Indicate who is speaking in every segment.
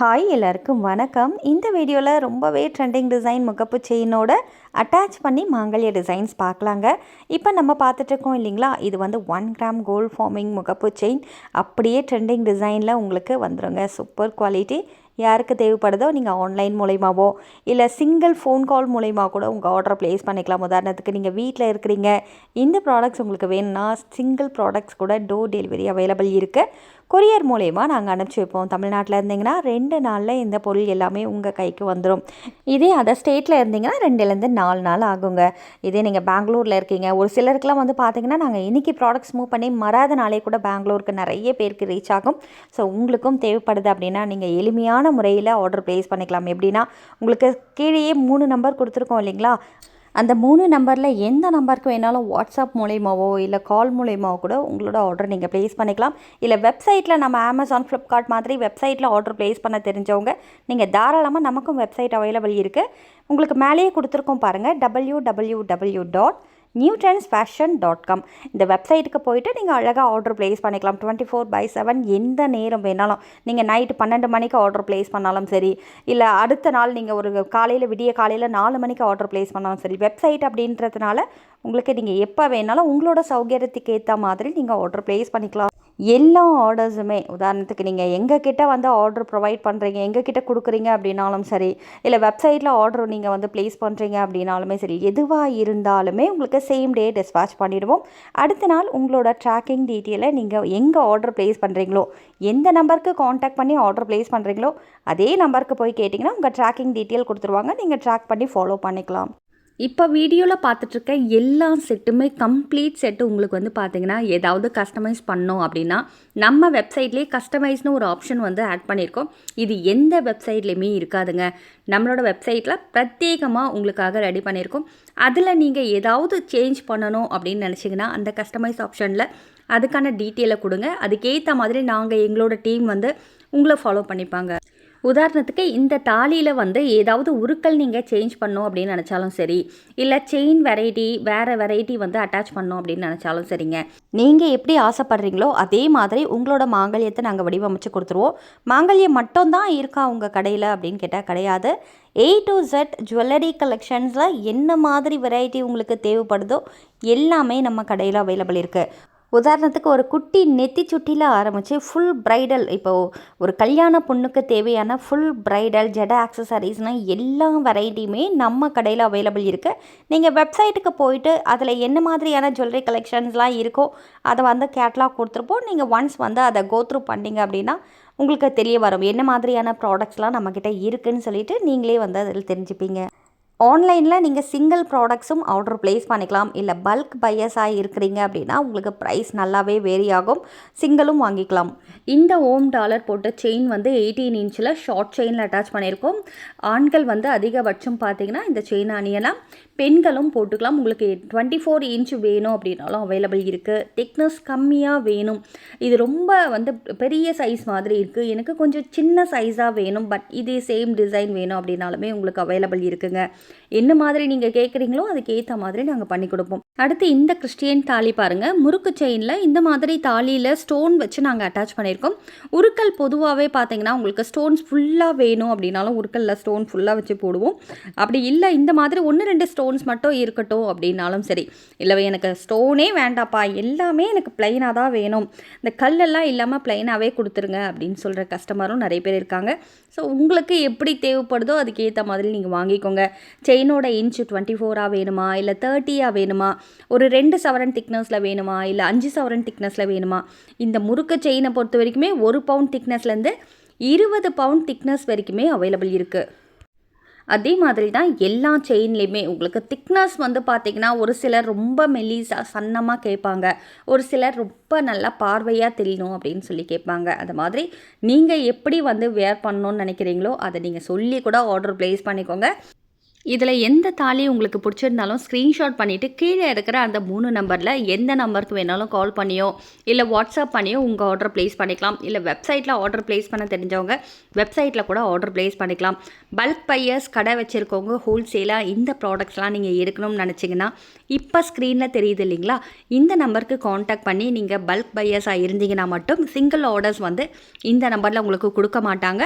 Speaker 1: Hi எல்லாருக்கும் வணக்கம். இந்த வீடியோவில் ரொம்பவே ட்ரெண்டிங் டிசைன் முகப்பு செயினோட அட்டாச் பண்ணி மாங்கல்ய டிசைன்ஸ் பார்க்கலாங்க. இப்போ நம்ம பார்த்துட்ருக்கோம் இல்லைங்களா? இது வந்து ஒன் கிராம் கோல்ட் ஃபார்மிங் முகப்பு செயின் அப்படியே ட்ரெண்டிங் டிசைனில் உங்களுக்கு வந்துடுங்க சூப்பர் குவாலிட்டி யாருக்கு தேவைப்படுதோ நீங்கள் ஆன்லைன் மூலயமாவோ இல்லை சிங்கிள் ஃபோன் கால் மூலயமா கூட உங்கள் ஆர்டரை ப்ளேஸ் பண்ணிக்கலாம். உதாரணத்துக்கு நீங்கள் வீட்டில் இருக்கிறீங்க. இந்த ப்ராடக்ட்ஸ் உங்களுக்கு வேணும்னா சிங்கிள் ப்ராடக்ட்ஸ் கூட டோர் டெலிவரி அவைலபிள் இருக்குது கொரியர் மூலயமா நாங்கள் அனுப்பிச்சி வைப்போம். தமிழ்நாட்டில் இருந்தீங்கன்னா ரெண்டு நாளில் இந்த பொருள் எல்லாமே உங்கள் கைக்கு வந்துடும் இதே அதர் ஸ்டேட்டில் இருந்தீங்கன்னா ரெண்டுலேருந்து நாலு நாள் ஆகுங்க. இதே நீங்கள் பெங்களூரில் இருக்கீங்க. ஒரு சிலருக்குலாம் வந்து பார்த்தீங்கன்னா நாங்கள் இன்றைக்கி ப்ராடக்ட்ஸ் மூவ் பண்ணி மறாத நாளே கூட பெங்களூருக்கு நிறைய பேருக்கு ரீச் ஆகும். ஸோ உங்களுக்கும் தேவைப்படுது அப்படின்னா நீங்கள் எளிமையான முறையில் ஆர்டர் ப்ளேஸ் பண்ணிக்கலாம். எப்படின்னா உங்களுக்கு கீழேயே மூணு நம்பர் கொடுத்துருக்கோம் இல்லைங்களா? அந்த மூணு நம்பரில் எந்த நம்பருக்கு வேணாலும் வாட்ஸ்அப் மூலயமாவோ இல்லை கால் மூலயமாவோ கூட உங்களோட ஆர்டர் நீங்கள் ப்ளேஸ் பண்ணிக்கலாம். இல்லை வெப்சைட்டில் நம்ம அமேசான் ஃப்ளிப்கார்ட் மாதிரி வெப்சைட்டில் ஆர்டர் ப்ளேஸ் பண்ண தெரிஞ்சவங்க நீங்கள் தாராளமாக நமக்கும் வெப்சைட் அவைலபிள் இருக்குது உங்களுக்கு மேலேயே கொடுத்துருக்கோம் பாருங்கள் W W W dot new trends fashion dot com இந்த வெப்சைட்டுக்கு போயிட்டு நீங்கள் அழகாக ஆர்டர் ப்ளேஸ் பண்ணிக்கலாம். டுவெண்ட்டி ஃபோர் பை செவன் எந்த நேரம் வேணாலும். நீங்கள் நைட்டு பன்னெண்டு மணிக்கு ஆர்டர் ப்ளேஸ் பண்ணாலும் சரி இல்லை அடுத்த நாள் நீங்கள் ஒரு காலையில் விடிய காலையில் நாலு மணிக்கு ஆர்டர் ப்ளேஸ் பண்ணாலும் சரி வெப்சைட் அப்படின்றதுனால உங்களுக்கு நீங்கள் எப்போ வேணாலும் உங்களோட சௌகரியத்துக்கு ஏற்ற மாதிரி நீங்கள் ஆர்டர் ப்ளேஸ் பண்ணிக்கலாம். எல்லா ஆர்டர்ஸுமே உதாரணத்துக்கு நீங்கள் எங்கள் கிட்டே வந்து ஆர்டர் ப்ரொவைட் பண்ணுறீங்க எங்கள் கிட்ட கொடுக்குறீங்க அப்படின்னாலும் சரி இல்லை வெப்சைட்டில் ஆர்டர் நீங்கள் வந்து ப்ளேஸ் பண்ணுறீங்க அப்படின்னாலுமே சரி எதுவாக இருந்தாலுமே உங்களுக்கு சேம் டே டிஸ்பேச் பண்ணிவிடுவோம் அடுத்த நாள் உங்களோட ட்ராக்கிங் டீட்டெயிலை நீங்கள் எங்கே ஆர்டர் ப்ளேஸ் பண்ணுறீங்களோ எந்த நம்பருக்கு காண்டாக்ட் பண்ணி ஆர்டர் ப்ளேஸ் பண்ணுறீங்களோ அதே நம்பருக்கு போய் கேட்டிங்கன்னா உங்கள் ட்ராக்கிங் டீட்டெயில் கொடுத்துருவாங்க. நீங்கள் ட்ராக் பண்ணி ஃபாலோ பண்ணிக்கலாம்.
Speaker 2: இப்போ வீடியோவில் பார்த்துட்ருக்க எல்லா செட்டுமே கம்ப்ளீட் செட்டு உங்களுக்கு வந்து பார்த்தீங்கன்னா ஏதாவது கஸ்டமைஸ் பண்ணோம் அப்படின்னா நம்ம வெப்சைட்லேயே கஸ்டமைஸ்னு ஒரு ஆப்ஷன் வந்து ஆட் பண்ணியிருக்கோம் இது எந்த வெப்சைட்லேயுமே இருக்காதுங்க. நம்மளோட வெப்சைட்டில் பிரத்யேகமாக உங்களுக்காக ரெடி பண்ணியிருக்கோம் அதில் நீங்கள் ஏதாவது சேஞ்ச் பண்ணணும் அப்படின்னு நினச்சிங்கன்னா அந்த கஸ்டமைஸ் ஆப்ஷனில் அதுக்கான டீட்டெயிலை கொடுங்க. அதுக்கேற்ற மாதிரி நாங்கள் எங்களோட டீம் வந்து உங்களை ஃபாலோ பண்ணிப்பாங்க. உதாரணத்துக்கு இந்த தாலியில் வந்து ஏதாவது உருக்கள் நீங்கள் சேஞ்ச் பண்ணோம் அப்படின்னு நினச்சாலும் சரி இல்லை செயின் வெரைட்டி வேறு வெரைட்டி வந்து அட்டாச் பண்ணோம் அப்படின்னு நினச்சாலும் சரிங்க.
Speaker 1: நீங்கள் எப்படி ஆசைப்படுறீங்களோ அதே மாதிரி உங்களோட மாங்கல்யத்தை நாங்கள் வடிவமைச்சு கொடுத்துருவோம். மாங்கல்யம் மட்டும்தான் இருக்கா உங்கள் கடையில் அப்படின்னு கேட்டால் கிடையாது. ஏ டு ஜெட் ஜுவல்லரி கலெக்ஷன்ஸில் என்ன மாதிரி வெரைட்டி உங்களுக்கு தேவைப்படுதோ எல்லாமே நம்ம கடையில் அவைலபிள் இருக்குது உதாரணத்துக்கு ஒரு குட்டி நெத்தி சுட்டியில் ஆரம்பித்து ஃபுல் ப்ரைடல் இப்போது ஒரு கல்யாண பொண்ணுக்கு தேவையான ஃபுல் ப்ரைடல் ஜட ஆக்சசரிஸ்னால் எல்லா வெரைட்டியுமே நம்ம கடையில் அவைலபிள் இருக்குது நீங்கள் வெப்சைட்டுக்கு போயிட்டு அதில் என்ன மாதிரியான ஜுவல்லரி கலெக்ஷன்ஸ்லாம் இருக்கோ அதை வந்து கேட்லாக் கொடுத்துருப்போம். நீங்கள் ஒன்ஸ் வந்து அதை கோத்ரூ பண்ணிங்க அப்படின்னா உங்களுக்கு தெரிய வரும். என்ன மாதிரியான ப்ராடக்ட்ஸ்லாம் நம்மக்கிட்ட இருக்குதுன்னு சொல்லிட்டு நீங்களே வந்து அதில் தெரிஞ்சுப்பீங்க. ஆன்லைனில் நீங்கள் சிங்கிள் ப்ராடக்ட்ஸும் ஆர்டர் ப்ளேஸ் பண்ணிக்கலாம். இல்லை பல்க் பையஸாக இருக்கிறீங்க அப்படின்னா உங்களுக்கு ப்ரைஸ் நல்லாவே வேரி ஆகும். சிங்கிளும் வாங்கிக்கலாம்.
Speaker 2: இந்த ஓம் டாலர் போட்ட செயின் வந்து எயிட்டீன் இன்ச்சில் ஷார்ட் செயினில் அட்டாச் பண்ணியிருக்கோம். ஆண்கள் வந்து அதிகபட்சம் பார்த்தீங்கன்னா இந்த செயின் அணியலாம். பெண்களும் போட்டுக்கலாம். உங்களுக்கு டுவெண்ட்டி ஃபோர் இன்ச் வேணும் அப்படின்னாலும் அவைலபிள் இருக்குது திக்னஸ் கம்மியாக வேணும். இது ரொம்ப வந்து பெரிய சைஸ் மாதிரி இருக்குது எனக்கு கொஞ்சம் சின்ன சைஸாக வேணும். பட் இதே சேம் டிசைன் வேணும் அப்படின்னாலுமே உங்களுக்கு அவைலபிள் இருக்குங்க. என்ன மாதிரி நீங்கள் கேட்குறீங்களோ அதுக்கு ஏற்ற மாதிரி நாங்கள் பண்ணி கொடுப்போம். அடுத்து இந்த கிறிஸ்டியன் தாலி பாருங்கள் முறுக்கு செயினில் இந்த மாதிரி தாலியில் ஸ்டோன் வச்சு நாங்கள் அட்டாச் பண்ணியிருக்கோம். உருக்கல் பொதுவாகவே பார்த்தீங்கன்னா உங்களுக்கு ஸ்டோன்ஸ் ஃபுல்லாக வேணும் அப்படின்னாலும் உருக்கல்ல ஸ்டோன் ஃபுல்லாக வச்சு போடுவோம். அப்படி இல்லை இந்த மாதிரி ஒன்று ரெண்டு ஸ்டோன்ஸ் மட்டும் இருக்கட்டும் அப்படின்னாலும் சரி. இல்லை எனக்கு ஸ்டோனே வேண்டாப்பா. எல்லாமே எனக்கு பிளைனாக தான் வேணும். இந்த கல்லெல்லாம் இல்லாமல் பிளைனாகவே கொடுத்துருங்க அப்படின்னு சொல்கிற கஸ்டமரும் நிறைய பேர் இருக்காங்க. ஸோ உங்களுக்கு எப்படி தேவைப்படுதோ அதுக்கேற்ற மாதிரி நீங்கள் வாங்கிக்கோங்க. செயினோட இன்ச் டுவெண்ட்டி ஃபோராக வேணுமா? இல்லை தேர்ட்டியாக வேணுமா? ஒரு ரெண்டு சவரன் திக்னஸில் வேணுமா? இல்லை அஞ்சு சவரன் திக்னஸில் வேணுமா? இந்த முறுக்கு செயினை பொறுத்த வரைக்குமே ஒரு பவுண்ட் திக்னஸ்லேருந்து இருபது பவுண்ட் திக்னஸ் வரைக்குமே அவைலபிள் இருக்குது அதே மாதிரி தான் எல்லா செயின்லேயுமே உங்களுக்கு திக்னஸ் வந்து பார்த்திங்கன்னா ஒரு சிலர் ரொம்ப மெல்லிஸாக சன்னமாக கேட்பாங்க. ஒரு சிலர் ரொம்ப நல்லா பார்வையாக தெரியணும் அப்படின்னு சொல்லி கேட்பாங்க. அந்த மாதிரி நீங்கள் எப்படி வந்து வேர் பண்ணணும்னு நினைக்கிறீங்களோ அதை நீங்கள் சொல்லி கூட ஆர்டர் ப்ளேஸ் பண்ணிக்கோங்க. இதில் எந்த தாலி உங்களுக்கு பிடிச்சிருந்தாலும் ஸ்க்ரீன்ஷாட் பண்ணிவிட்டு கீழே இருக்கிற அந்த மூணு நம்பரில் எந்த நம்பருக்கு வேணாலும் கால் பண்ணியோ இல்லை வாட்ஸ்அப் பண்ணியோ உங்கள் ஆர்டர் ப்ளேஸ் பண்ணிக்கலாம். இல்லை வெப்சைட்டில் ஆர்டர் ப்ளேஸ் பண்ண தெரிஞ்சவங்க வெப்சைட்டில் கூட ஆர்டர் ப்ளேஸ் பண்ணிக்கலாம். பல்க் பையர்ஸ் கடை வச்சுருக்கவங்க ஹோல்சேலாக இந்த ப்ராடக்ட்ஸ்லாம் நீங்கள் எடுக்கணும்னு நினச்சிங்கன்னா இப்போ ஸ்க்ரீனில் தெரியுது இல்லைங்களா? இந்த நம்பருக்கு காண்டாக்ட் பண்ணி நீங்கள் பல்க் பையர்ஸாக இருந்தீங்கன்னா மட்டும் சிங்கிள் ஆர்டர்ஸ் வந்து இந்த நம்பரில் உங்களுக்கு கொடுக்க மாட்டாங்க.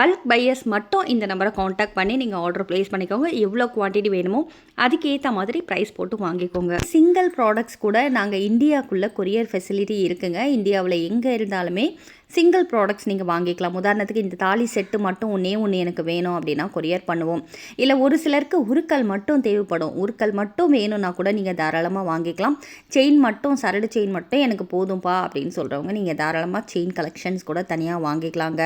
Speaker 2: பல்க் பையர்ஸ் மட்டும் இந்த நம்பரை காண்டாக்ட் பண்ணி நீங்கள் ஆர்டர் ப்ளேஸ் பண்ணிக்கோங்க. எவ்வளோ குவான்டிட்டி வேணுமோ அதுக்கேற்ற மாதிரி ப்ரைஸ் போட்டு வாங்கிக்கோங்க. சிங்கிள் ப்ராடக்ட்ஸ் கூட நாங்கள் இந்தியாவுக்குள்ளே கொரியர் ஃபெசிலிட்டி இருக்குங்க. இந்தியாவில் எங்கே இருந்தாலுமே சிங்கிள் ப்ராடக்ட்ஸ் நீங்கள் வாங்கிக்கலாம். உதாரணத்துக்கு இந்த தாலி செட்டு மட்டும் ஒன்றே ஒன்று எனக்கு வேணும் அப்படின்னா கொரியர் பண்ணுவோம். இல்லை ஒரு சிலருக்கு உருக்கல் மட்டும் தேவைப்படும். உருக்கல் மட்டும் வேணும்னா கூட நீங்கள் தாராளமாக வாங்கிக்கலாம். செயின் மட்டும் சரடு செயின் மட்டும் எனக்கு போதும்பா அப்படின்னு சொல்கிறவங்க நீங்கள் தாராளமாக செயின் கலெக்ஷன்ஸ் கூட தனியாக வாங்கிக்கலாங்க.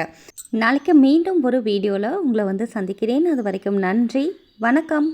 Speaker 2: நாளைக்கு மீண்டும் ஒரு வீடியோவில் உங்களை வந்து சந்திக்கிறேன். அது வரைக்கும் நன்றி. வணக்கம்.